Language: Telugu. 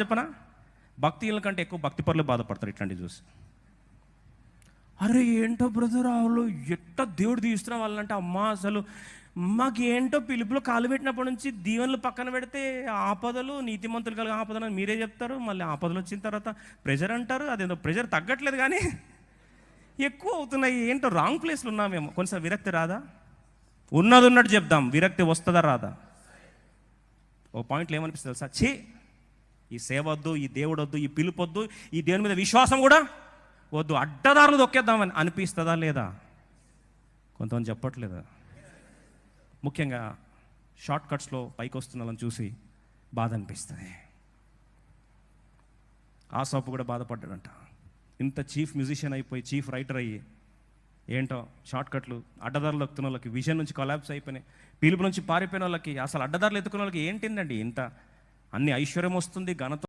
చెప్పనా? భక్తిల కంటే ఎక్కువ భక్తి పరులు బాధపడతారు ఇట్లాంటివి చూసి. అరే ఏంటో బ్రదర్ వాళ్ళు ఎట్ట దేవుడు తీస్తున్నా వాళ్ళంటే అమ్మా అసలు మాకు ఏంటో పిలుపులో కాలు పెట్టినప్పటి నుంచి దీవెనలు పక్కన పెడితే ఆపదలు నీతిమంతులు కలిగి ఆపదలు అని మీరే చెప్తారు. మళ్ళీ ఆపదలు వచ్చిన తర్వాత ప్రెజర్ అంటారు. అదేందో ప్రెజర్ తగ్గట్లేదు కానీ ఎక్కువ అవుతున్నాయి. ఏంటో రాంగ్ ప్లేస్లో ఉన్నామేమో. కొంచెం విరక్తి రాదా? ఉన్నది ఉన్నట్టు చెప్దాం. విరక్తి వస్తుందా రాదా? ఓ పాయింట్లు ఏమనిపిస్తుంది తెలుసా? ఛీ! ఈ సేవ వద్దు ఈ దేవుడు వద్దు ఈ పిలుపు వద్దు ఈ దేవుని మీద విశ్వాసం కూడా వద్దు. అడ్డదారులు దొక్కేద్దామని అనిపిస్తుందా లేదా? కొంతమంది చెప్పట్లేదా? ముఖ్యంగా షార్ట్ కట్స్లో పైకి వస్తున్న వాళ్ళని చూసి బాధ అనిపిస్తుంది. ఆసాపు కూడా బాధపడ్డాడంట. ఇంత చీఫ్ మ్యూజిషియన్ అయిపోయి చీఫ్ రైటర్ అయ్యి ఏంటో షార్ట్ కట్లు అడ్డదారులు ఎక్కుతున్న వాళ్ళకి విజన్ నుంచి కొలాబ్స్ అయిపోయినాయి పిలుపు నుంచి పారిపోయిన వాళ్ళకి అసలు అడ్డదారులు ఎత్తుకున్న వాళ్ళకి ఏంటిందండి ఇంత అన్ని ఐశ్వర్యం వస్తుంది ఘనత